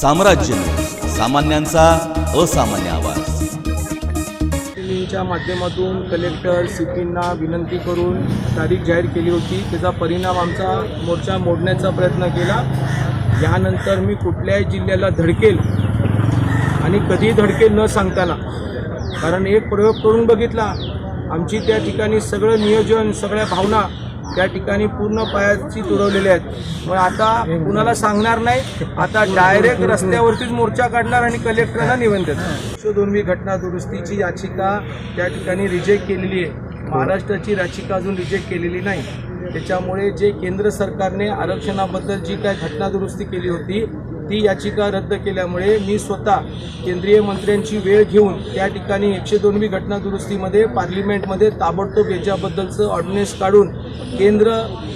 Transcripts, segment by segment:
साम्राज्य सामान्यांचा असामान्य आवाज. च्या माध्यमातून कलेक्टर सिटींना विनंती करून तारीख जाहीर केली होती. त्याचा परिणाम आमचा मोर्चा मोडण्याचा प्रयत्न केला. यानंतर मी कुठल्याही जिल्ह्याला धडकेल आणि कधी धडकेल न सांगताना कारण एक प्रयोग करून बघितला आमची त्या ठिकाणी सगळं नियोजन सगळ्या भावना त्या ठिकाणी पूर्ण पायाची तुरवलेल्या आहेत. मग आता कुणाला सांगणार नाही? आता डायरेक्ट रस्त्यावरतीच मोर्चा काढणार आणि कलेक्टरला निवेदन देणार. दोन्ही घटना दुरुस्तीची याचिका त्या ठिकाणी रिजेक्ट केलेली आहे. महाराष्ट्राची याचिका अजून रिजेक्ट केलेली नाही. त्याच्यामुळे जे केंद्र सरकारने आरक्षणाबद्दल जी काय घटना दुरुस्ती केली होती ती याचिका रद्द केल्यामुळे मी स्वतः केंद्रीय मंत्र्यांची वेळ घेऊन त्या ठिकाणी एकशे दोनवी घटना दुरुस्तीमध्ये पार्लिमेंटमध्ये ताबडतोब याच्याबद्दलचं ऑर्डिनन्स काढून केंद्र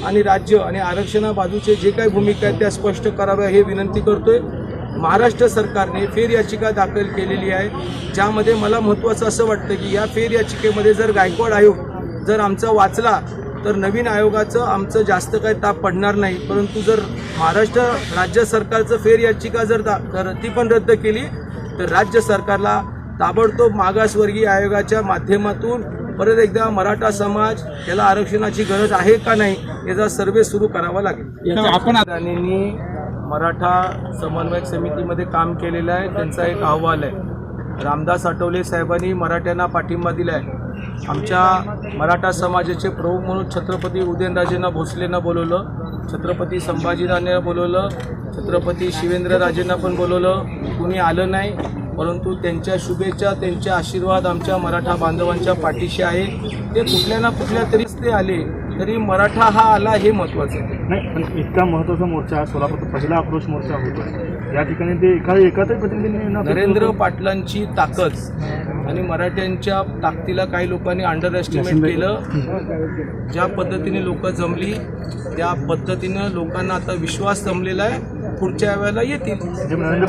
आणि राज्य आणि आरक्षणा बाजूचे जे काही भूमिका आहेत त्या स्पष्ट कराव्या हे विनंती करतोय. महाराष्ट्र सरकारने फेर याचिका दाखल केलेली आहे. ज्यामध्ये मला महत्त्वाचं असं वाटतं की या फेर याचिकेमध्ये जर गायकवाड आयोग जर आमचा वाचला तर नवीन आयोगाचं आमचं जास्त काही ताप पडणार नाही. परंतु जर महाराष्ट्र राज्य सरकारचं फेर याचिका जर दा ती पण रद्द केली तर राज्य सरकारला ताबडतोब मागासवर्गीय आयोगाच्या माध्यमातून परत एकदा मराठा समाज याला आरक्षणाची गरज आहे का नाही याचा सर्वे सुरू करावा लागेल. आपण राणेंनी मराठा समन्वयक समितीमध्ये काम केलेलं आहे. त्यांचा एक अहवाल आहे. रामदास आठवले साहेबांनी मराठ्यांना पाठिंबा दिला आहे आमच्या मराठा समाजाचे प्रमुख म्हणून छत्रपती उदयनराजेंना भोसलेंना बोलवलं. छत्रपती संभाजीराजेंना बोलवलं. छत्रपती शिवेंद्रराजेंना पण बोलवलं. कुणी आलं नाही. परंतु त्यांच्या शुभेच्छा त्यांचे आशीर्वाद आमच्या मराठा बांधवांच्या पाठीशी आहे. ते कुठल्या ना कुठल्या तरीच ते आले तरी मराठा हा आला हे महत्त्वाचं आहे. नाही पण इतका महत्त्वाचा मोर्चा हा सोलापूरचा पहिला आक्रोश मोर्चा होतो या ठिकाणी ते एका एकाच प्रतिनिधींनी नरेंद्र पाटलांची ताकद. आणि मराठ्यांच्या ताकदीला काही लोकांनी अंडर एस्टिमेट केलं. ज्या पद्धतीने लोक जमली त्या पद्धतीनं लोकांना आता विश्वास जमलेला आहे. पुढच्या वेळेला येतील.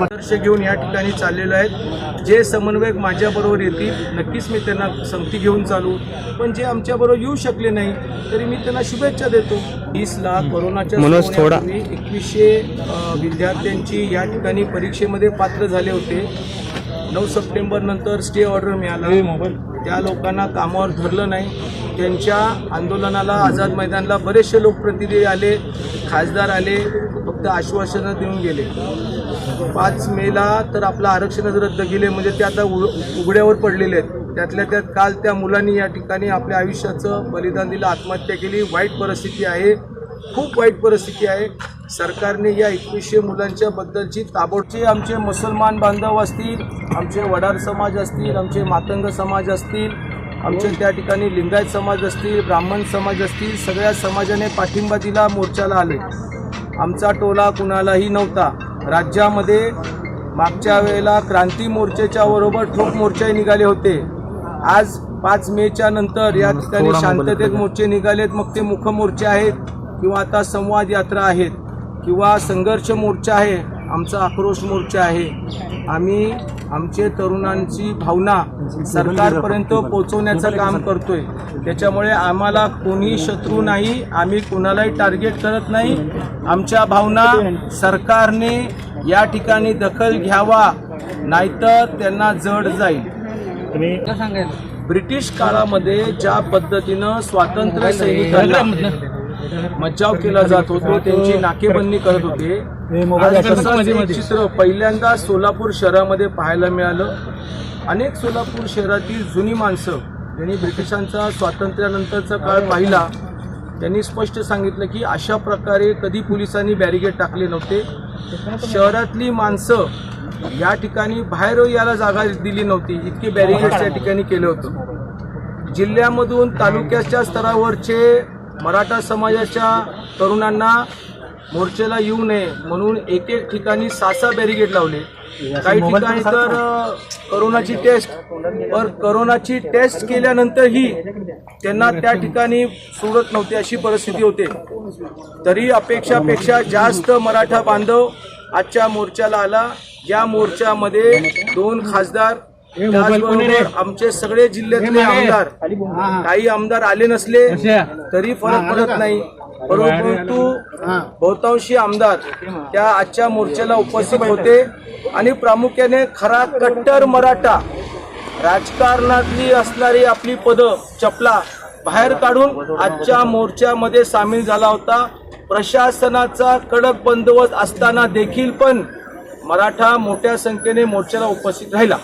आदर्श घेऊन या ठिकाणी चाललेलो आहेत. जे समन्वयक माझ्याबरोबर येतील नक्कीच मी त्यांना संगती घेऊन चालू. पण जे आमच्याबरोबर येऊ शकले नाही तरी मी त्यांना शुभेच्छा देतो. वीस लाख कोरोनाच्या एकवीसशे विद्यार्थ्यांची या ठिकाणी परीक्षेमध्ये पात्र झाले होते. नऊ सप्टेंबर नंतर स्टे ऑर्डर मिळाला. त्या लोकांना कामावर धरलं नाही. त्यांच्या आंदोलनाला आझाद मैदानला बरेचसे लोकप्रतिनिधी आले खासदार आले फक्त आश्वासनं देऊन गेले. पाच मेला तर आपलं आरक्षणच रद्द केले म्हणजे ते आता उ उघड्यावर पडलेले आहेत. त्यातल्या त्यात काल त्या मुलांनी या ठिकाणी आपल्या आयुष्याचं बलिदान दिलं आत्महत्या केली. वाईट परिस्थिती आहे. खूप वाईट परिस्थिती आहे. सरकारने या एकवीसशे मुलांच्या बद्दलची ताबडचे आमचे मुसलमान बांधव असतील आमचे वडार समाज असतील आमचे मातंग समाज असतील आमचे त्या ठिकाणी लिंगायत समाज असतील ब्राह्मण समाज असतील सगळ्या समाजाने पाठिंबा दिला मोर्चाला आले. आमचा टोला कुणालाही नव्हता. राज्यामध्ये मागच्या वेळेला क्रांती मोर्चाच्या बरोबर ठोक मोर्चाही निघाले होते. आज पाच मेच्या नंतर या ठिकाणी शांततेत मोर्चे निघालेत मग ते मुख मोर्चे आहेत किंवा आता संवाद यात्रा आहेत. किंवा संघर्ष मोर्चा आहे आमचा आक्रोश मोर्चा आहे आम्ही आमचे तरुणांची भावना सरकारपर्यंत पोहोचवण्याचं काम करतोय. त्याच्यामुळे आम्हाला कोणी शत्रू नाही आम्ही कुणालाही टार्गेट करत नाही. आमच्या भावना सरकारने या ठिकाणी दखल घ्यावा नाहीतर त्यांना जड जाईल. तुम्ही ब्रिटिश काळामध्ये ज्या पद्धतीनं स्वातंत्र्य सैनिकांना मज्जाव केला जात होतो त्यांची नाकेबंदी करत होते. चित्र पहिल्यांदा सोलापूर शहरामध्ये पाहायला मिळालं. अनेक सोलापूर शहरातील जुनी माणसं त्यांनी ब्रिटिशांचा स्वातंत्र्यानंतरचा काळ पाहिला. त्यांनी स्पष्ट सांगितलं की अशा प्रकारे कधी पोलिसांनी बॅरिगेड टाकले नव्हते. शहरातली माणसं या ठिकाणी बाहेर यायला जागा दिली नव्हती. इतके बॅरिगेड त्या ठिकाणी केलं होतं. जिल्ह्यामधून तालुक्याच्या स्तरावरचे मराठा समाजाच्या तरुणांना मोर्चेला येऊ नये म्हणून एक एक ठिकाणी सहा बॅरिगेड लावले. काही ठिकाणी तर करोनाची टेस्ट पर करोनाची टेस्ट केल्यानंतरही त्यांना त्या ठिकाणी सोडत नव्हते अशी परिस्थिती होते. तरी अपेक्षापेक्षा जास्त मराठा बांधव आजच्या मोर्चाला आला. या मोर्चामध्ये दोन खासदार त्याचबरोबर आमचे सगळे जिल्ह्यातले आमदार काही आमदार आले नसले तरी फरक पडत नाही. परंतु बहुतांशी आमदार त्या आजच्या मोर्चाला उपस्थित होते आणि प्रामुख्याने खरा कट्टर मराठा राजकारणातली असणारी आपली पद चपला बाहेर काढून आजच्या मोर्चामध्ये सामील झाला होता. प्रशासनाचा कडक बंदोबस्त असताना देखील पण मराठा मोठ्या संख्येने मोर्चाला उपस्थित राहिला.